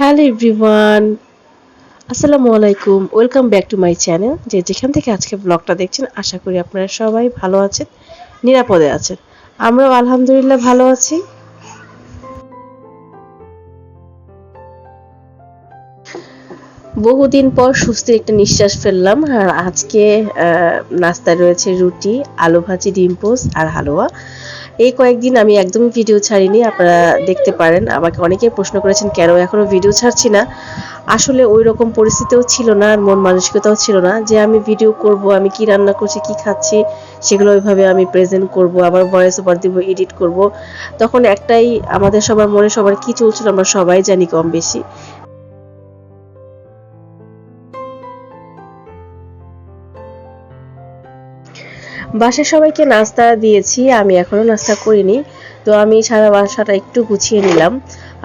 Hello everyone, আসসালামু আলাইকুম, welcome back to my channel, যে যেখান থেকে আজকে ব্লগটা দেখছেন, আশা করি আপনারা সবাই ভালো আছেন, নিরাপদে আছেন। আমরাও আলহামদুলিল্লাহ ভালো আছি। বহুদিন পর সুস্থির একটা নিঃশ্বাস ফেললাম, আর আজকে নাস্তায় রয়েছে রুটি, আলু ভাজি, ডিম পোস্ট আর হালুয়া। এই কয়েকদিন আমি একদমই ভিডিও ছাড়িনি, আপনারা দেখতে পারেন। আমাকে অনেকেই প্রশ্ন করেছেন, কেন এখনও ভিডিও ছাড়ছি না? আসলে ওই রকম পরিস্থিতিও ছিল না আর মন মানসিকতাও ছিল না। যে আমি ভিডিও করব, আমি কি রান্না করছি, কি খাচ্ছি, সেগুলো ওইভাবে আমি প্রেজেন্ট করব, আবার ভয়েস ওভার দিব এডিট করব। তখন একটাই আমাদের সবার মনে সবার কি চলছিল, আমরা সবাই জানি কম বেশি। বাসার সবাইকে নাস্তা দিয়েছি, আমি এখনও নাস্তা করিনি। তো আমি সারা বাসাটা একটু গুছিয়ে নিলাম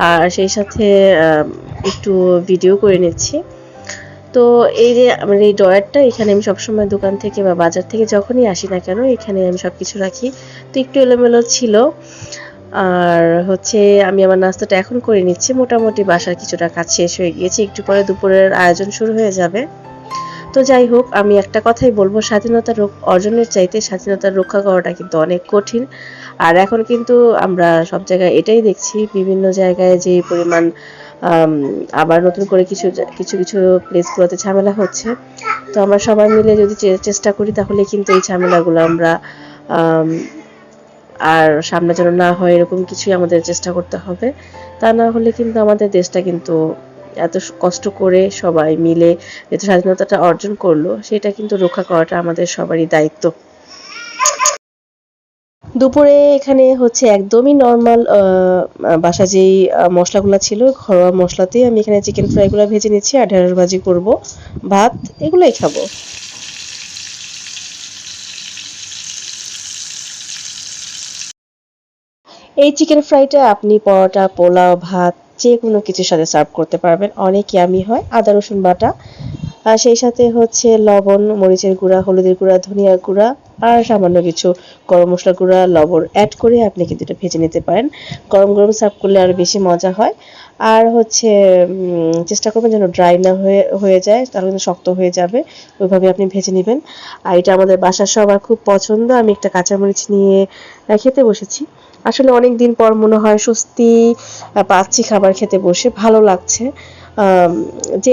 আর সেই সাথে একটু ভিডিও করে নিচ্ছি। তো এই যে আমার এই ড্রয়ারটা, এখানে আমি সবসময় দোকান থেকে বা বাজার থেকে যখনই আসি না কেন, এখানে আমি সব কিছু রাখি। তো একটু এলোমেলো ছিল। আর হচ্ছে আমি আমার নাস্তাটা এখন করে নিচ্ছি। মোটামুটি বাসার কিছুটা কাজ শেষ হয়ে গিয়েছে। একটু পরে দুপুরের আয়োজন শুরু হয়ে যাবে। তো যাই হোক, আমি একটা কথাই বলব স্বাধীনতা অর্জনের চাইতে স্বাধীনতা রক্ষা করাটা কিন্তু অনেক কঠিন। আর এখন কিন্তু আমরা সব জায়গায় এটাই দেখছি, বিভিন্ন জায়গায় যে পরিমাণ আবার নতুন করে কিছু কিছু কিছু প্লেসগুলোতে ঝামেলা হচ্ছে। তো আমরা সবাই মিলে যদি চেষ্টা করি, তাহলে কিন্তু এই ঝামেলাগুলো আমরা আর সামনে যেন না হয়, এরকম কিছুই আমাদের চেষ্টা করতে হবে। তা না হলে কিন্তু আমাদের দেশটা কিন্তু এত কষ্ট করে সবাই মিলে যেহেতু স্বাধীনতাটা অর্জন করল, সেটা কিন্তু রক্ষা করাটা আমাদের সবারই দায়িত্ব। দুপুরে এখানে হচ্ছে একদমই নর্মাল বাসা যেই মশলাগুলো ছিল, ঘরোয়া মশলাতেই আমি এখানে চিকেন ফ্রাইগুলো ভেজে নিচ্ছি আর ঢেঁড়স ভাজি করব, ভাত এগুলোই খাব। এই চিকেন ফ্রাইটা আপনি পরোটা, পোলাও, ভাত যে কোনো কিছুর সাথে সার্ভ করতে পারবেন। অনেক ইয়ামি হয়। আদা, রসুন বাটা। আর সেই সাথে হচ্ছে লবণ, মরিচের গুঁড়া, হলুদের গুঁড়া, ধনিয়ার গুঁড়া আর সামান্য কিছু গরম মশলা গুঁড়া, লবণ অ্যাড করে আপনি কিন্তু এটা ভেজে নিতে পারেন। গরম গরম সার্ভ করলে আরও বেশি মজা হয়। আর হচ্ছে চেষ্টা করবেন যেন ড্রাই না হয়ে হয়ে যায়, তাহলে কিন্তু শক্ত হয়ে যাবে। ওইভাবে আপনি ভেজে নেবেন। আর এটা আমাদের বাসার সবার খুব পছন্দ। আমি একটা কাঁচামরিচ নিয়ে খেতে বসেছি। আসলে অনেক দিন পর মনে হয় স্বস্তি পাচ্ছি খাবার খেতে বসে, ভালো লাগছে। যে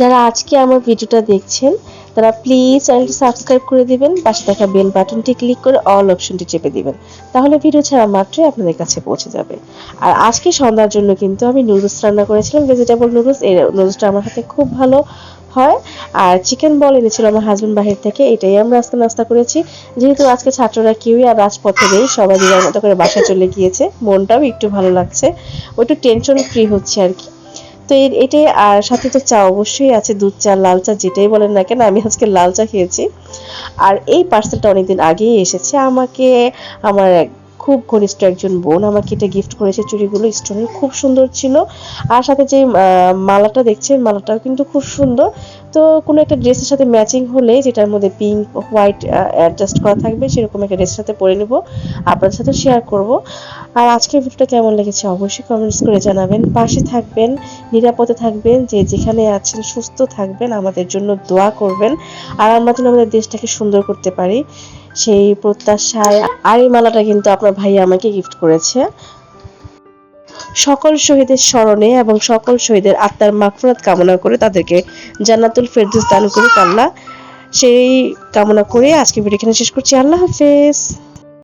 যারা আজকে আমার ভিডিওটা দেখছেন, তারা প্লিজ চ্যানেলটি সাবস্ক্রাইব করে দিবেন, পাশে থাকা বেল বাটনটি ক্লিক করে অল অপশনটি চেপে দিবেন। তাহলে ভিডিও ছাড়া মাত্রই আপনাদের কাছে পৌঁছে যাবে। আর আজকে সন্ধ্যার জন্য কিন্তু আমি নুডলস রান্না করেছিলাম ভেজিটেবল নুডলস এই নুডলসটা আমার হাতে খুব ভালো। হয়। আর চিকেন বল এনেছিল আমার হাজব্যান্ড বাহির থেকে, এটাই আমরা আজকে নাস্তা করেছি। যেহেতু আজকে ছাত্ররা কেউই আর রাজপথে নেই, সবাই নিজের মতো করে বাসা চলে গিয়েছে। মনটাও একটু ভালো লাগছে। একটু টেনশন ফ্রি হচ্ছে আর কি। তো এর এটাই আর সাথে তো চা অবশ্যই আছে, দুধ চা, লাল চা, যেটাই বলেন না কেন, আমি আজকে লাল চা খেয়েছি। আর এই পার্সেলটা অনেকদিন আগেই এসেছে আমাকে, আমার খুব ঘনিষ্ঠ একজন বোন আমাকে এটা গিফট করেছে চুড়িগুলো, স্টোনের খুব সুন্দর ছিল। আর সাথে যে মালাটা দেখছেন, মালাটাও কিন্তু খুব সুন্দর। তো কোনো একটা ড্রেসের সাথে ম্যাচিং হলে যেটার মধ্যে পিঙ্ক হোয়াইট অ্যাডজাস্ট করা থাকবে, সেরকম একটা ড্রেসের সাথে পরে নেব, আপনাদের সাথে শেয়ার করব। আর আজকের ভিডিওটা কেমন লেগেছে অবশ্যই কমেন্টস করে জানাবেন। পাশে থাকবেন, নিরাপদে থাকবেন, যে যেখানে আছেন সুস্থ থাকবেন, আমাদের জন্য দোয়া করবেন। আর আমরা যেন আমাদের দেশটাকে সুন্দর করতে পারি। সেই প্রত্যাশায় আর এই মালাটা কিন্তু আপনার ভাই আমাকে গিফট করেছে। সকল শহীদের স্মরণে এবং সকল শহীদের আত্মার মাগফিরাত কামনা করে তাদেরকে জান্নাতুল ফেরদৌস দান করে। আল্লাহ সেই কামনা করে আজকে ভিডিও এখানে শেষ করছি। আল্লাহ হাফেজ।